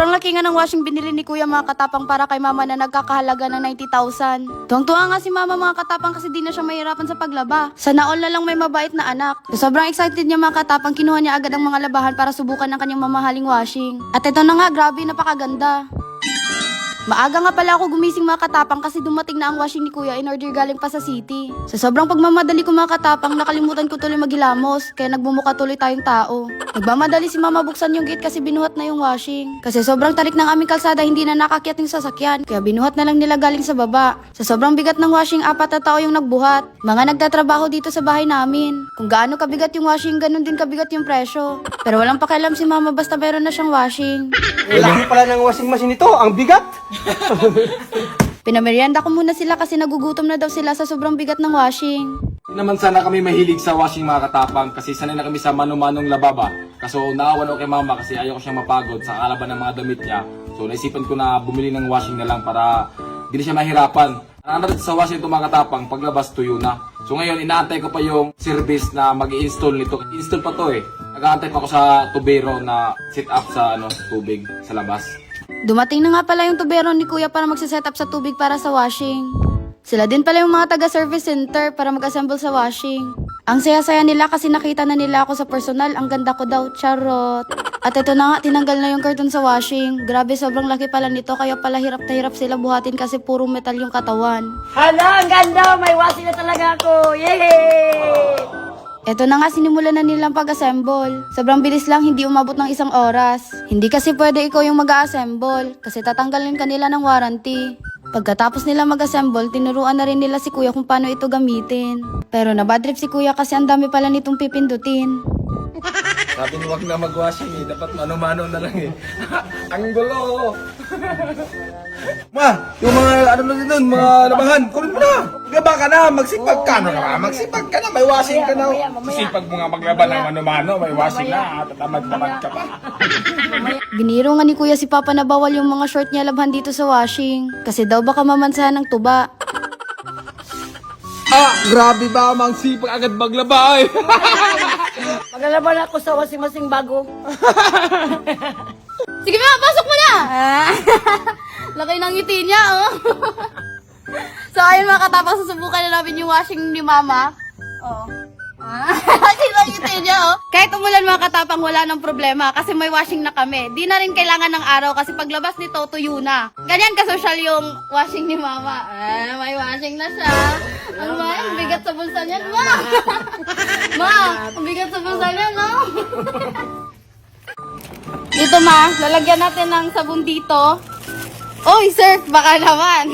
Sobrang laki nga ng washing binili ni kuya mga katapang para kay mama na nagkakahalaga ng 90,000. Tuwang-tuwa nga si mama mga katapang kasi di na siya mahirapan sa paglaba. Sana all na lang may mabait na anak. So, sobrang excited niya mga katapang kinuha niya agad ang mga labahan para subukan ng kanyang mamahaling washing. At ito na nga, grabe, napakaganda. Maaga nga pala ako gumising mga katapang kasi dumating na ang washing ni kuya in order galing pa sa city. Sa sobrang pagmamadali ko mga katapang, nakalimutan ko tuloy maghilamos kaya nagbumuka tuloy tayong tao. Nagmamadali si mama buksan yung gate kasi binuhat na yung washing. Kasi sobrang tarik ng aming kalsada, hindi na nakakyat yung sasakyan. Kaya binuhat na lang nila galing sa baba. Sa sobrang bigat ng washing, apat na tao yung nagbuhat. Mga nagtatrabaho dito sa bahay namin. Kung gaano kabigat yung washing, ganun din kabigat yung presyo. Pero walang pakialam si mama basta meron na siyang washing. Laki pala ng washing machine ito. Ang bigat. Pinamerienda ko muna sila kasi nagugutom na daw sila sa sobrang bigat ng washing. Hindi naman sana kami mahilig sa washing mga katapang kasi sanay na kami sa mano-manong lababa. Kaso naawan ako kay mama kasi ayaw ko siyang mapagod sa kalaban ng mga damit niya. So naisipan ko na bumili ng washing na lang para hindi siya mahirapan. Ano sa washing ito mga katapang, paglabas tuyo na. So ngayon, inaantay ko pa yung service na mag install nito. Install pa to eh. Nag-aantay pa ako sa tubero na sit up sa ano, tubig sa labas. Dumating na nga pala yung tubero ni kuya para magsiset up sa tubig para sa washing. Sila din pala yung mga taga-service center para mag-assemble sa washing. Ang saya-saya nila kasi nakita na nila ako sa personal. Ang ganda ko daw, charot. At ito na nga, tinanggal na yung curtain sa washing. Grabe, sobrang laki pala nito. Kaya pala hirap na hirap sila buhatin kasi puro metal yung katawan. Hala, ang ganda! May washing na talaga ako! Yay! Ito na nga sinimulan na nilang pag-assemble. Sobrang bilis lang, hindi umabot ng isang oras. Hindi kasi pwede ikaw yung mag-assemble kasi tatanggalin kanila ng warranty. Pagkatapos nila mag-assemble, tinuruan na rin nila si kuya kung paano ito gamitin. Pero nabadrip si kuya kasi ang dami pala nitong pipindutin. Sabi niyo wag na mag-washing eh. Dapat mano-mano na lang eh. Ang gulo! Ma, yung mga ano na doon, mga labahan, kunin mo na. Gaba ka na, magsipag ka na ka. Magsipag ka na, may washing ka na. Sipag mo nga maglaba ng mano-mano, may washing na, tatamad-tamad ka pa. Biniro nga ni kuya si Papa na bawal yung mga short niya labhan dito sa washing. Kasi daw baka mamansahan ng tuba. Ah, grabe ba, mang sipag agad maglaba eh. Maglalaban ako sa washing machine bago. Sige ma, pasok mo na! Laki ng ngiti niya, oh. so, ayun mga katapang, susubukan na namin yung washing ni mama. Oh. Ah, ng ngiti niya, oh. Kahit umulan mga katapang, wala nang problema kasi may washing na kami. Di na rin kailangan ng araw kasi paglabas nito, tuyo na. Ganyan kasosyal yung washing ni mama. Ah, may washing na siya. Ang ma, ang bigat sa bulsa niyan, ma. ma, ang bigat sa bulsa niyan, no? Dito ma, lalagyan natin ng sabon dito. Oy, surf, baka naman.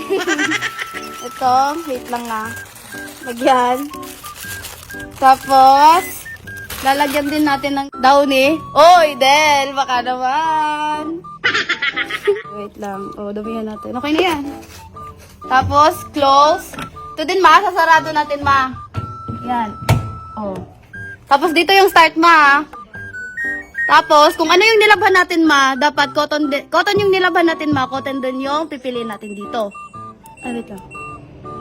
Ito, wait lang nga. Lagyan. Tapos, lalagyan din natin ng downy. Oy, Del, baka naman. wait lang. Oh, damihan natin. Okay na yan. Tapos, close. Ito din ma, sasarado natin ma. Yan. Oh. Tapos dito yung start ma. ah. Tapos, kung ano yung nilabhan natin, ma, dapat cotton, cotton yung nilabhan natin, ma, cotton din yung pipiliin natin dito. Ano ito?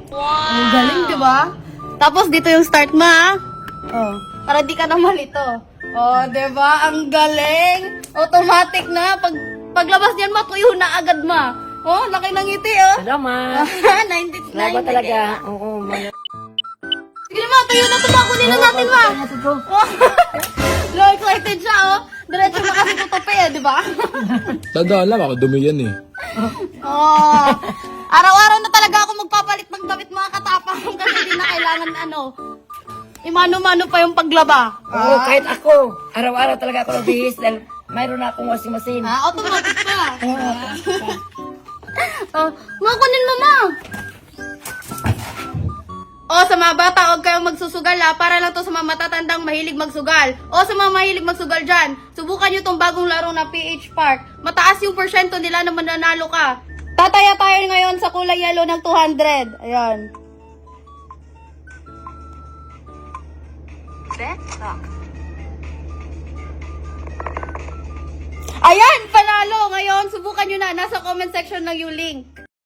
Wow! Ang galing, di ba? Tapos, dito yung start, ma. Oh, para di ka na malito. Oh, di ba? Ang galing! Automatic na. Pag, paglabas niyan, ma, tuyo na agad, ma. Oh, laki ng ngiti, oh. Salamat! 99. Salamat talaga. Oo, mga... Sige na, ma, tuyo na ito, ma. Kunin na natin, ma. Oh. No, excited siya, oh. Diretso na kasi tutupi, eh, di ba? Tanda alam ako, dumi yan eh. Oh. Araw-araw na talaga ako magpapalit damit mga katapang kasi hindi na kailangan ano. Imano-mano pa yung paglaba. Oo, kahit ako. Araw-araw talaga ako nagbihis dahil mayroon na akong washing machine. Ah, automatic pa. oh, mga kunin mo, ma. O, sa mga bata, huwag kayong magsusugal ha. Para lang to sa mga matatandang mahilig magsugal. O, sa mga mahilig magsugal dyan, subukan nyo tong bagong laro na PH Park. Mataas yung porsyento nila na mananalo ka. Tataya tayo ngayon sa kulay yellow ng 200. Ayan. Ayan, panalo! Ngayon, subukan nyo na. Nasa comment section ng yung link.